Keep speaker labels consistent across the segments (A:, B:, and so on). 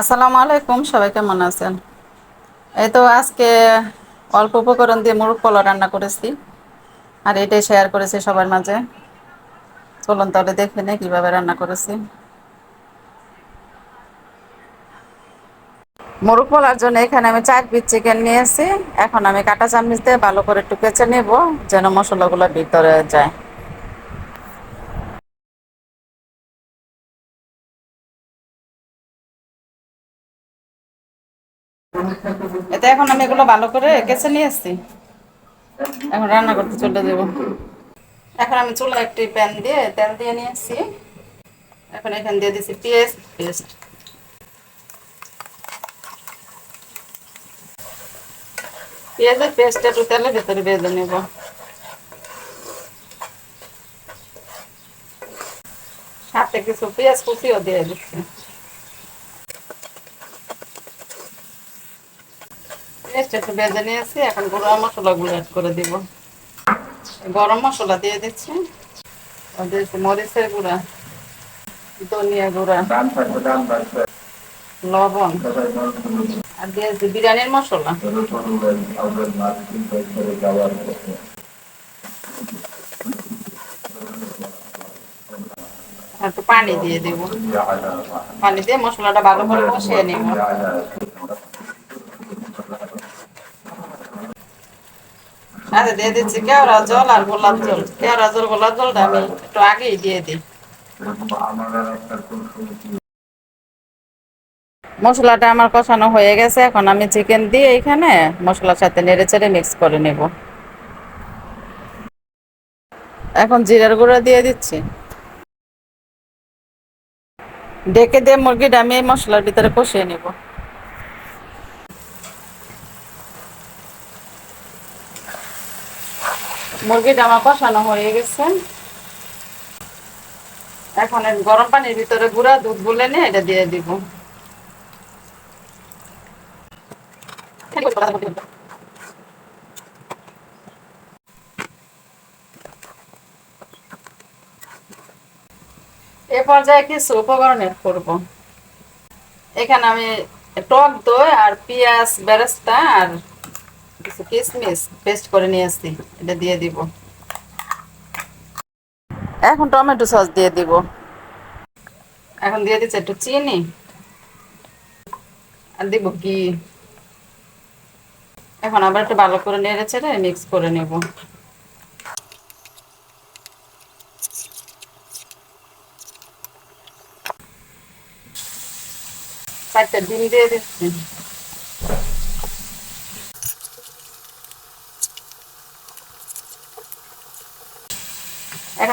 A: আসসালামু আলাইকুম, সবাই কেমন আছেন? এই তো আজকে অল্প উপকরণ দিয়ে মুরগ পোলাও রান্না করেছি, আর এটাই শেয়ার করেছি সবার মাঝে। চলুন তাহলে দেখে নে কীভাবে রান্না করেছি। মুরগ পোলার জন্য এখানে আমি চার পিস চিকেন নিয়েছি, এখন আমি কাটা চামচ দিয়ে ভালো করে একটু কেচে নেব, যেন মশলাগুলো ভিতরে যায়। এতে এখন আমি এগুলো ভালো করে কেচে নিয়ে এসছি এখন রান্না করতে চলে দেবো এখন আমি চুলা একটি প্যান দিয়ে তেল দিয়ে নিয়ে এসছি এখন এখানে দিয়ে দিচ্ছি পেঁয়াজ পেস্ট। পেঁয়াজের পেস্টটা একটু তেলের ভেতরে বেঁধে নেব। সাথে কিছু পেঁয়াজ কুচিও দিয়ে দিচ্ছি। পেস্ট একটু বেঁধে নিয়েছি, এখন গুঁড়ো মশলাগুলো অ্যাড করে দিব। গরম মশলা দিয়ে দিচ্ছি। মরিচের গুঁড়া, ধনিয়া গুঁড়া, লবণ, আর দিয়েছি বিরিয়ানির মশলা। একটু পানি দিয়ে দেব। পানি দিয়ে মশলাটা ভালো করে কষিয়ে নেব। আচ্ছা দিয়ে দিচ্ছি কেওড়া জল আর গোলাপ জল। কেওড়া জল, গোলাপ জলটা আমি একটু আগেই দিয়ে দিই। মশলাটা আমার কষানো হয়ে গেছে, এখন আমি চিকেন দিয়ে এখানে মশলার সাথে নেড়ে চেড়ে মিক্স করে নেব। এখন জিরার গুঁড়া দিয়ে দিচ্ছি। ডেকে দিয়ে মুরগিটা আমি এই মশলার ভিতরে কষিয়ে নেব। মুরগিটা আমার কষানো হয়ে গেছে। এখন গরম পানির ভিতরে গুঁড়া দুধ গুলে নিয়ে এটা দিয়ে দিব। এ পর্যায়ে কিছু উপকরণ এড করব। এখানে আমি টক দই আর পেঁয়াজ, বেরেস্তা আর কিছু কিশমিশ পেস্ট করে নিয়ে আসছি এটা দিয়ে দিব এখন টমেটো সস দিয়ে দিব। এখন দিয়ে দিচ্ছে একটু চিনি। আর দিব কি এখন আবার একটু ভালো করে নেড়ে ছেড়ে মিক্স করে নেব। চারটে ডিম দিয়ে দিচ্ছি।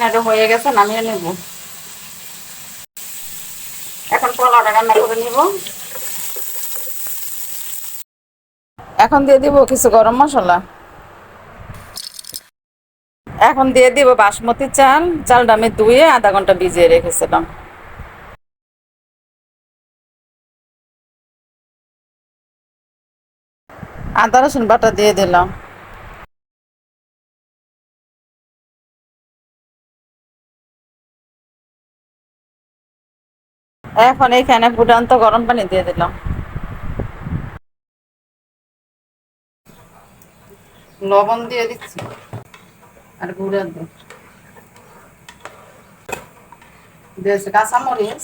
A: এটা হয়ে গেছে, নামিয়ে নেব। এখন পোলাওটা রান্না করে নিব। এখন দিয়ে দিব কিছু গরম মশলা। এখন দিয়ে দিব বাসমতি চাল, চালটা আমি ধুয়ে আধা ঘণ্টা ভিজিয়ে রেখেছিলাম। আদা রসুন বাটা দিয়ে দিলাম। এখন এইখানে ফুটান্ত গরম পানি দিয়ে দিলাম। লবণ দিয়ে দিচ্ছি। আর গুঁড়া দিয়ে। দিয়েছে কাঁচামরিচ।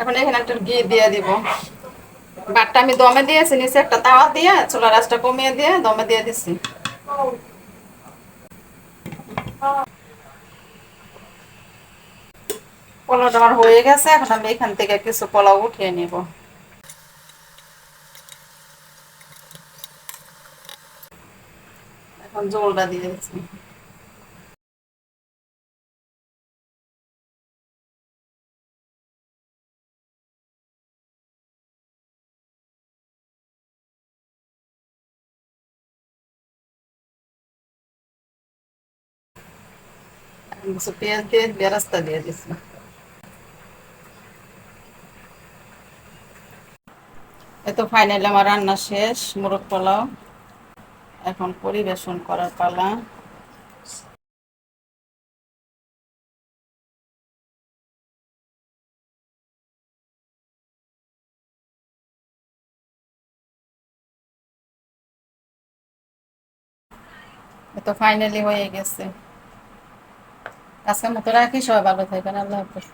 A: এখন এখানে একটু ঘি দিয়ে দিব। বাটটা আমি দমে দিয়েছি, নিচে একটা তাওয়া দিয়ে চুলা রাসটা কমিয়ে দিয়ে দমে দিয়ে দিচ্ছি। পোলাওটা আমার হয়ে গেছে, এখন আমি এখান থেকে কিছু পোলাও উঠিয়ে নেব। এখন জলটা দিয়ে পেঁয়াজ দিয়ে বেরাস্তা দিয়ে দিছি ফাইনালি আমার রান্না শেষ, মুরগ পোলাও। এখন পরিবেশন করার পালা। তো ফাইনালি হয়ে গেছে। আজকের মতো রাখি সবাই ভালো থাকবেন আল্লাহ হাফেজ।